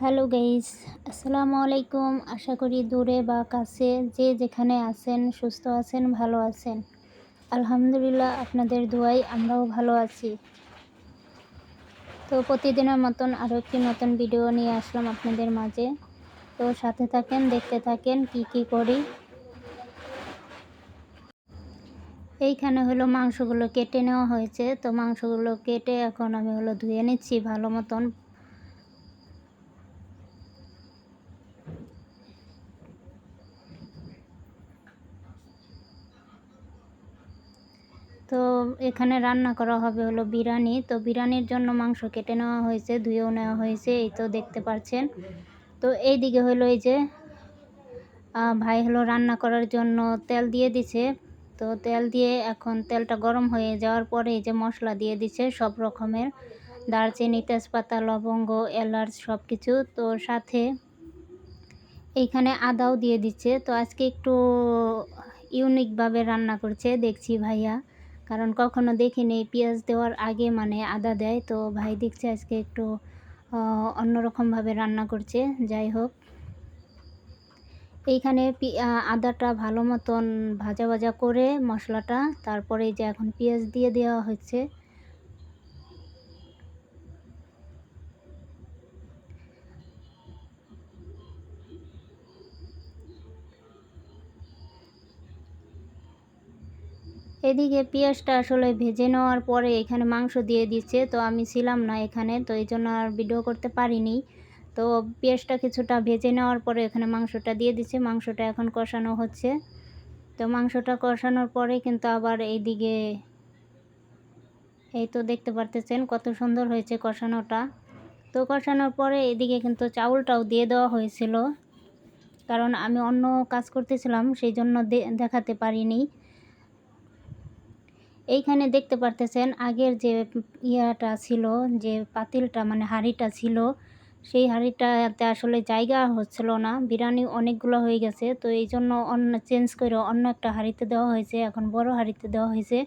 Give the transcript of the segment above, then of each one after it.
Hello guys, আসসালামু আলাইকুম। আশা করি দূরে বা কাছে যে যেখানে আছেন, সুস্থ আছেন, ভালো আছেন। আলহামদুলিল্লাহ আপনাদের দোয়াই আমরাও ভালো আছি। তো প্রতিদিনের মতন আরও একটি নতুন ভিডিও নিয়ে আসলাম আপনাদের মাঝে। তো সাথে থাকেন, দেখতে থাকেন, কি কি করি। এইখানে হলো মাংসগুলো কেটে নেওয়া হয়েছে। তো মাংসগুলো কেটে এখন আমি হলো ধুয়ে নিচ্ছি ভালো মতন। তো এখানে রান্না করা হবে হলো বিরিয়ানি। তো বিরিয়ানির জন্য মাংস কেটে নেওয়া হয়েছে, ধুয়েও নেওয়া হয়েছে, এই তো দেখতে পাচ্ছেন। তো এই দিকে হলো এই যে ভাই হলো রান্না করার জন্য তেল দিয়ে দিছে। তো তেল দিয়ে এখন তেলটা গরম হয়ে যাওয়ার পরে এই যে মশলা দিয়ে দিছে সব রকমের। দারচিনি, তেজপাতা, লবঙ্গ, এলাচ সব কিছু তো সাথে এইখানে আদাও দিয়ে দিচ্ছে। তো আজকে একটু ইউনিকভাবে রান্না করছে, দেখছি ভাইয়া। কারণ কখনো দেখিনি, পেঁয়াজ দেওয়ার আগে মানে আদা দেয়। তো ভাই দেখছে আজকে একটু অন্যরকমভাবে রান্না করছে, যাই হোক। এইখানে আদাটা ভালো মতন ভাজা ভাজা করে মশলাটা, তারপরে যে এখন পেঁয়াজ দিয়ে দেওয়া হচ্ছে। এদিকে পেঁয়াজটা আসলে ভেজে নেওয়ার পরে এখানে মাংস দিয়ে দিচ্ছে, তো আমি ছিলাম না এখানে, তো এই জন্য আর ভিডিও করতে পারিনি। তো পেঁয়াজটা কিছুটা ভেজে নেওয়ার পরে এখানে মাংসটা দিয়ে দিচ্ছে, মাংসটা এখন কষানো হচ্ছে। তো মাংসটা কষানোর পরে কিন্তু আবার এইদিকে, এই তো দেখতে পারতেছেন কত সুন্দর হয়েছে কষানোটা। তো কষানোর পরে এদিকে কিন্তু চাউলটাও দিয়ে দেওয়া হয়েছিল, কারণ আমি অন্য কাজ করতেছিলাম, সেই জন্য দেখাতে পারিনি। এইখানে দেখতে পারতেছেন আগের যে ইয়াটা ছিল, যে পাতিলটা মানে হাঁড়িটা ছিল, সেই হাঁড়িটাতে আসলে জায়গা হচ্ছিল না। বিরিয়ানি অনেকগুলো হয়ে গেছে, তো এই জন্য অন্য চেঞ্জ করে অন্য একটা হাঁড়িতে দেওয়া হয়েছে, এখন বড় হাঁড়িতে দেওয়া হয়েছে।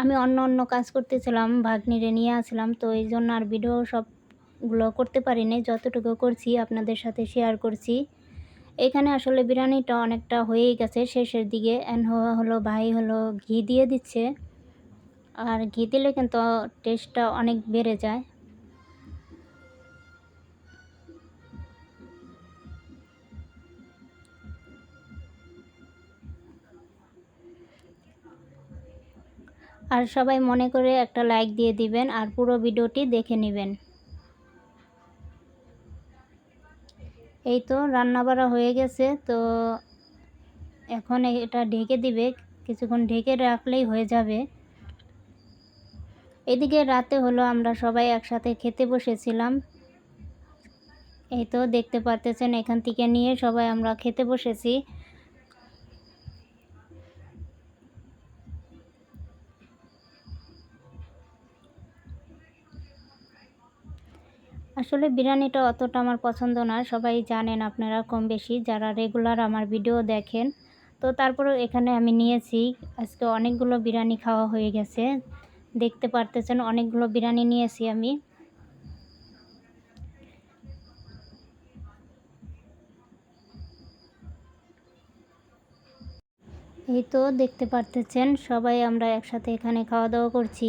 আমি অন্য অন্য কাজ করতেছিলাম, ভাগ্নিরে নিয়ে আসলাম, তো এই জন্য আর ভিডিও সবগুলো করতে পারিনি। যতটুকু করছি আপনাদের সাথে শেয়ার করছি। এখানে আসলে বিরিয়ানিটা অনেকটা হয়েই গেছে শেষের দিকে। এন হলো ভাই হলো ঘি দিয়ে দিচ্ছে। আর ঘি দিলে কিন্তু টেস্টটা অনেক বেড়ে যায়। আর সবাই মনে করে একটা লাইক দিয়ে দিবেন আর পুরো ভিডিওটি দেখে নেবেন। এই তো রান্না বাড়া হয়ে গেছে, তো এখন এটা ঢেকে দিবে, কিছুক্ষণ ঢেকে রাখলেই হয়ে যাবে। এদিকে রাতে হলো আমরা সবাই একসাথে খেতে বসেছিলাম। এই তো দেখতে পারতেছেন, এখান থেকে নিয়ে সবাই আমরা খেতে বসেছি। আসলে বিরিয়ানিটা অতটা আমার পছন্দ না, সবাই জানেন আপনারা কম বেশি, যারা রেগুলার আমার ভিডিও দেখেন। তো তারপরেও এখানে আমি নিয়েছি, আজকে অনেকগুলো বিরিয়ানি খাওয়া হয়ে গেছে। দেখতে পারতেছেন, অনেকগুলো বিরিয়ানি নিয়েছি আমি। এই তো দেখতে পারতেছেন, সবাই আমরা একসাথে এখানে খাওয়া দাওয়া করছি।